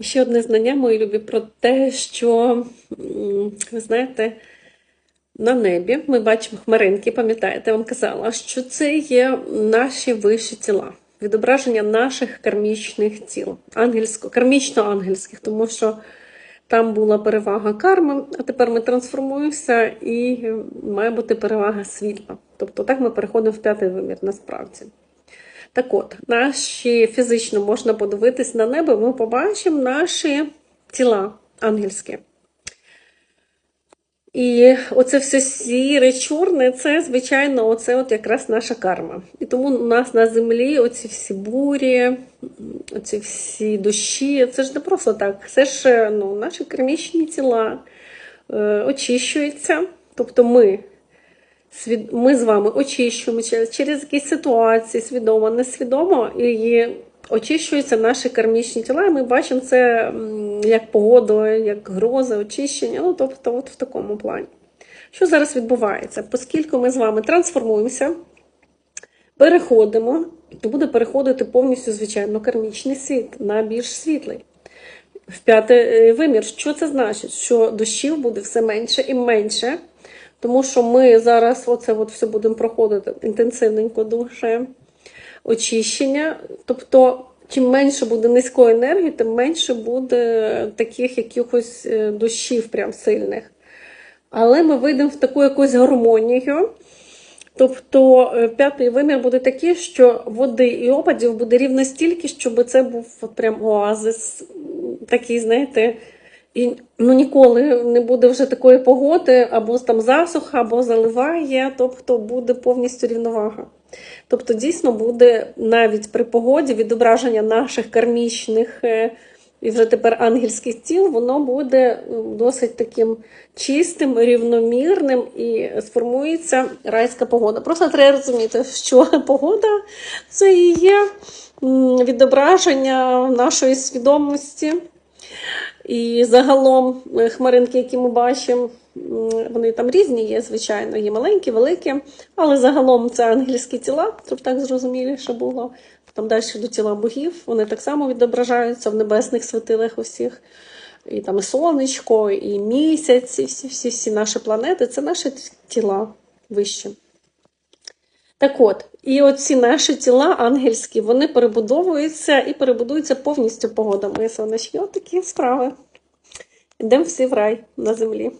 Ще одне знання, мої любі, про те, що, ви знаєте, на небі ми бачимо хмаринки, пам'ятаєте, я вам казала, що це є наші вищі тіла, відображення наших кармічних тіл, кармічно-ангельських, тому що там була перевага карми, а тепер ми трансформуємося і має бути перевага світла. Тобто так ми переходимо в п'ятий вимір насправді. Так от, наші фізично можна подивитись на небо, ми побачимо наші тіла ангельські. І оце все сіре, чорне, це, звичайно, оце от якраз наша карма. І тому у нас на землі оці всі бурі, оці всі дощі, це ж не просто так. Це ж ну, наші кармічні тіла е, очищуються. Тобто ми. Ми з вами очищуємо через, якісь ситуації, свідомо, несвідомо, і очищуються наші кармічні тіла, і ми бачимо це як погоду, як грози, очищення. Ну, тобто, от в такому плані. Що зараз відбувається? Оскільки ми з вами трансформуємося, переходимо, то буде переходити повністю, звичайно, кармічний світ на більш світлий. В п'ятий е, вимір. Що це значить? Що дощів буде все менше і менше, тому що ми зараз оце от все будемо проходити інтенсивненько дуже очищення. Тобто, чим менше буде низької енергії, тим менше буде таких якихось е, дощів прям сильних. Але ми вийдемо в таку якусь гармонію. Тобто е, п'ятий вимір буде такий, що води і опадів буде рівно стільки, щоб це був прям оазис, такий, знаєте, і ну, ніколи не буде вже такої погоди, або там засуха, або заливає, тобто буде повністю рівновага. Тобто, дійсно буде навіть при погоді відображення наших кармічних е, і вже тепер ангельських тіл, воно буде досить таким чистим, рівномірним і сформується райська погода. Просто треба розуміти, що погода це і є відображення нашої свідомості. І загалом е, хмаринки, які ми бачимо, вони там різні є, звичайно, є маленькі, великі, але загалом це ангельські тіла, щоб так зрозуміліше було. Там далі до тіла богів, вони так само відображаються в небесних світилах усіх. І там і сонечко, і місяць, і всі, всі, всі наші планети це наші тіла вищі. Так от, і оці наші тіла ангельські, вони перебудовуються і перебудуються повністю погодами. сонечки. отакі такі справи. Йдемо всі в рай на землі.